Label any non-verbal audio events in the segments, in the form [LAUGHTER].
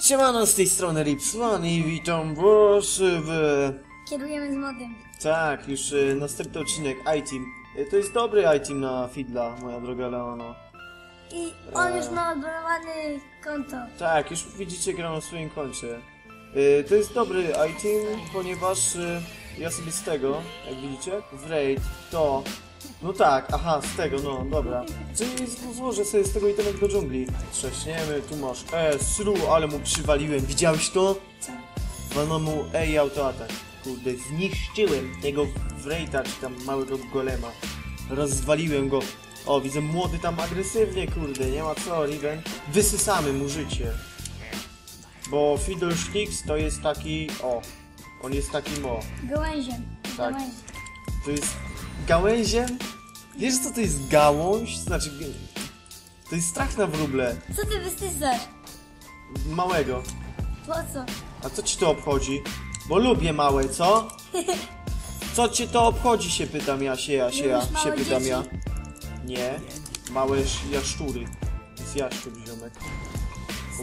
Siemano, z tej strony Ripsman i witam was w... Kierujemy z modem. Tak, już e, następny odcinek iTeam. E, To jest dobry iTeam na Fidla, moja droga Leono. I on już ma odblokowane konto. Tak, już widzicie, gram na swoim koncie. E, To jest dobry iTeam, ponieważ e, ja sobie z tego, jak widzicie, w raid to... No tak, aha, z tego, no, dobra. Czyli złożę sobie z tego itemek do dżungli. Trzaśniemy, tu masz E, sru, ale mu przywaliłem, widziałeś to? Co? Walno mu ej autoatak. Kurde, zniszczyłem tego Wrejta, czy tam małego golema. Rozwaliłem go. O, widzę młody tam agresywnie, kurde, nie ma co, Riven. Wysysamy mu życie. Bo Fiddlesticks to jest taki, o, on jest takim, o, Gałęziem. Tak. Gałęziem. to jest gałęziem. Wiesz co to jest gałąź? Znaczy, to jest strach na wróble. Co ty wystysasz? Małego. Po co? A co ci to obchodzi? Bo lubię małe, co? [LAUGHS] Co cię to obchodzi, się pytam ja, się ja, się ja, Lubisz małe się pytam dzieci? ja. Nie, małe sz- jaszczury. To jest jaszczur, ziomek.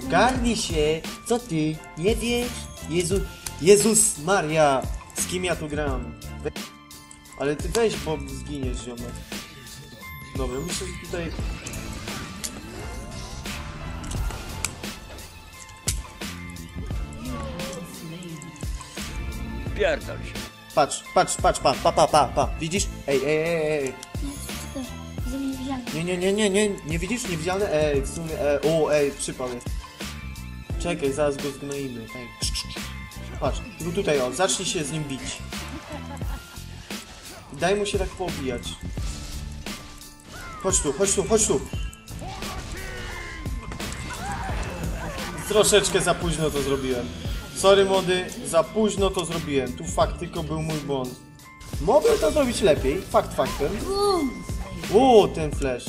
Ogarnij się, co ty, nie wiesz? Jezu, Jezus Maria, z kim ja tu gram? We... Ale ty weź, bo zginiesz, ziomek. Dobra, myślę, że tutaj... Pierdol się. Patrz, patrz, patrz, pa, pa, pa, pa, pa. Widzisz? Ej, ej, ej, ej. Nie. Nie, nie, nie, nie, nie, nie widzisz? Niewidzialny? Ej, w sumie, e, o, ej, przypał jest. Czekaj, zaraz go zgnoimy, ej. Patrz, tu, tutaj o, zacznij się z nim bić. Daj mu się tak poobijać. Chodź tu, chodź tu, chodź tu. Troszeczkę za późno to zrobiłem. Sorry młody, za późno to zrobiłem. Tu fakt tylko był mój błąd. Mogłem to zrobić lepiej, fakt faktem. O, ten flash.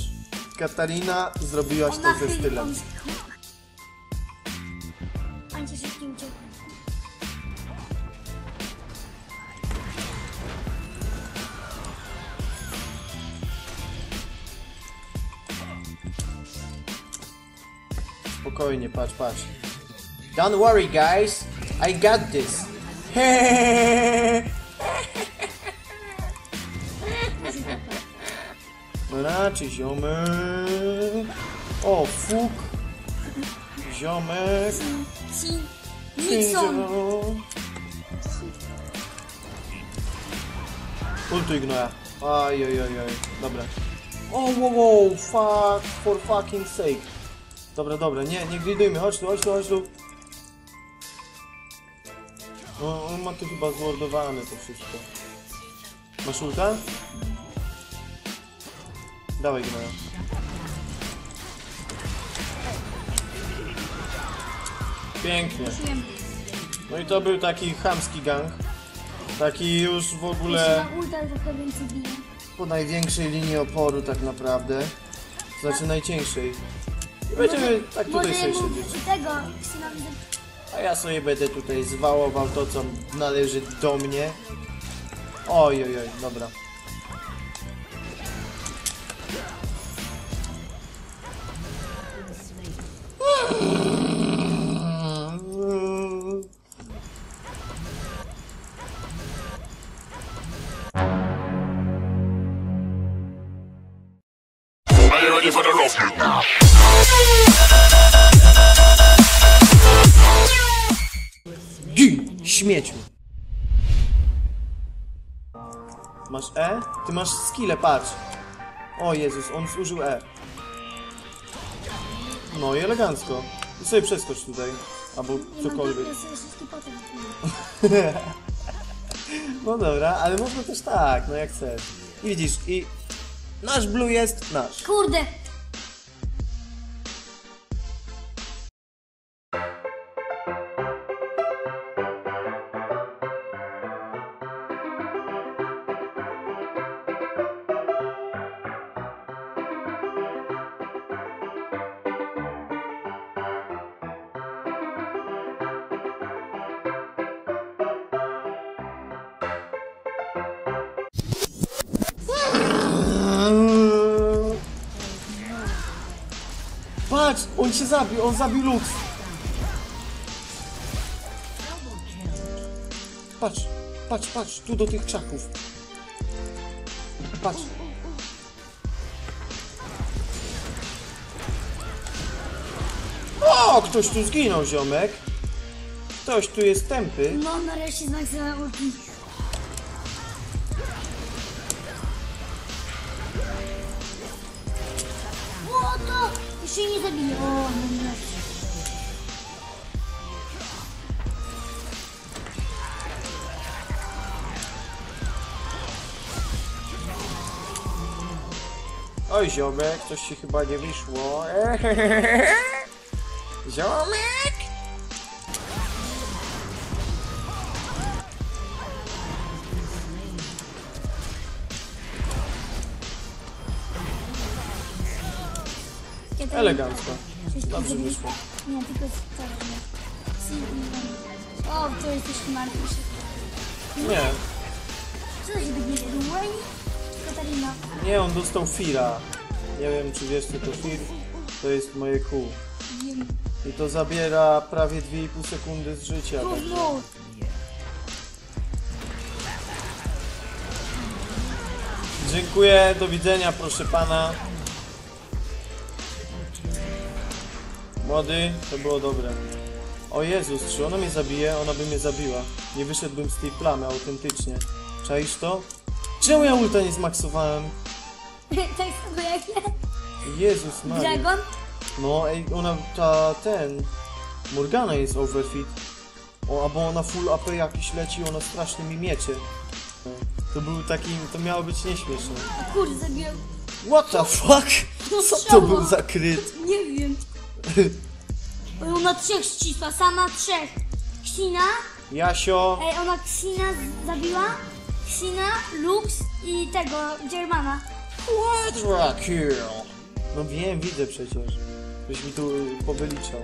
Katarina, zrobiłaś to ze stylem. Spokojnie, patrz, patrz. Don't worry, guys. I got this. [LAUGHS] No raczej, ziomek. O, fuk. Ziomek. Nixon. Ultuj gnoja. Aj, aj, aj, aj. Dobra. O, wow, wow, fuck, for fucking sake. Dobra, dobra, nie, nie gridujmy, chodź tu, chodź tu, chodź tu. No, on ma tu chyba zlordowane to wszystko. Masz ulta? Dawaj gnoja. Pięknie. No i to był taki chamski gang. Taki już w ogóle po największej linii oporu tak naprawdę. Znaczy najcieńszej. I będziemy tak tutaj sobie siedzieć. tego A ja sobie będę tutaj zwałował to, co należy do mnie. Oj, oj, oj, dobra. Are you ready for the rough? Masz E? Ty masz skille, patrz. O Jezus, on zużył E. No i elegancko. I sobie przeskocz tutaj. Albo cokolwiek. Sobie wszystkie potem [LAUGHS] No dobra, ale można też tak, no jak chcesz. I widzisz, i nasz blue jest nasz. Kurde! Patrz, on się zabił, on zabił Lux. Patrz, patrz, patrz, tu do tych krzaków. Patrz. O, ktoś tu zginął, ziomek. Ktoś tu jest tępy. No, nareszcie znak za ulti. Jeszcze nie zabiję. O, no nie. Oj, ziomek, coś ci chyba nie wyszło. [LAUGHS] Ziomek! To- Elegancko. Dobrze wyszło. Nie, tylko nie. Si- O, to jesteś martwy. Nie, Co to się będzie? Katarina. nie, on dostał Fira. Nie wiem, czy wiesz, co to Fir. To jest moje kół. I to zabiera prawie 2,5 sekundy z życia. Gówno. Dziękuję, do widzenia, proszę pana. Młody, to było dobre. O Jezus, czy ona mnie zabije? Ona by mnie zabiła. Nie wyszedłbym z tej plamy autentycznie. Czaisz to? Czemu ja ulta nie zmaksowałem? [LAUGHS] tak samo jak ja. Jezus Maria. Dragon? No, ej, ona, ta, ten... Morgana jest overfit. O, albo ona full AP jakiś leci, ona strasznie mi miecie. To był taki, to miało być nieśmieszne. Kurde, zabiłem. What the fuck? Co to był za kryt? Nie wiem. Ona trzech ścisła, sama trzech. Ksina, Jasio, ej, ona Ksina z- zabiła. Ksina, Lux i tego, Germana. Quadra kill. No wiem, widzę przecież. Byś mi tu y, powyliczał.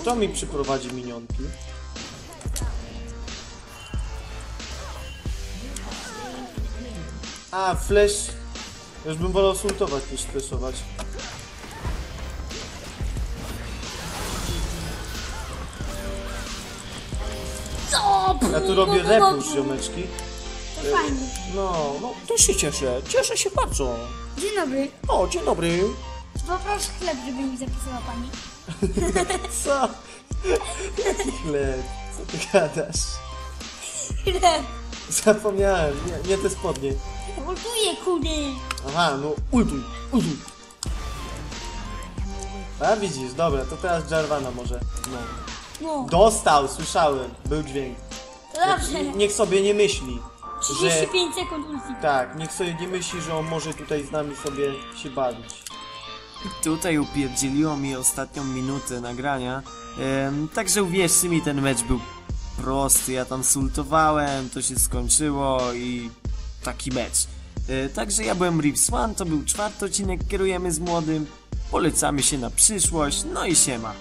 Kto mi przyprowadzi minionki? A, flash. Już bym wolał sultować niż flashować. Ja tu robię repusz, ziomeczki. To fajnie. No, no, też się cieszę. Cieszę się bardzo. Dzień dobry. O, dzień dobry. Poproszę chleb, żeby mi zapisała pani. [LAUGHS] Co? Jaki chleb? Co ty gadasz? Chleb. Zapomniałem, nie, nie te spodnie. Ultuję, kurde. Aha, no ultuj, ultuj. A widzisz, dobra, to teraz Jarvana może. No. No, Dostał, słyszałem, był dźwięk. To dobrze. Niech sobie nie myśli, że... 35 sekund ulti. Tak, niech sobie nie myśli, że on może tutaj z nami sobie się bawić. Tutaj upierdzieliło mi ostatnią minutę nagrania. Także uwierzcie mi, ten mecz był prosty. Ja tam sultowałem, to się skończyło i taki mecz. E, także ja byłem Rips One, to był czwarty odcinek, kierujemy z młodym. Polecamy się na przyszłość, no i siema.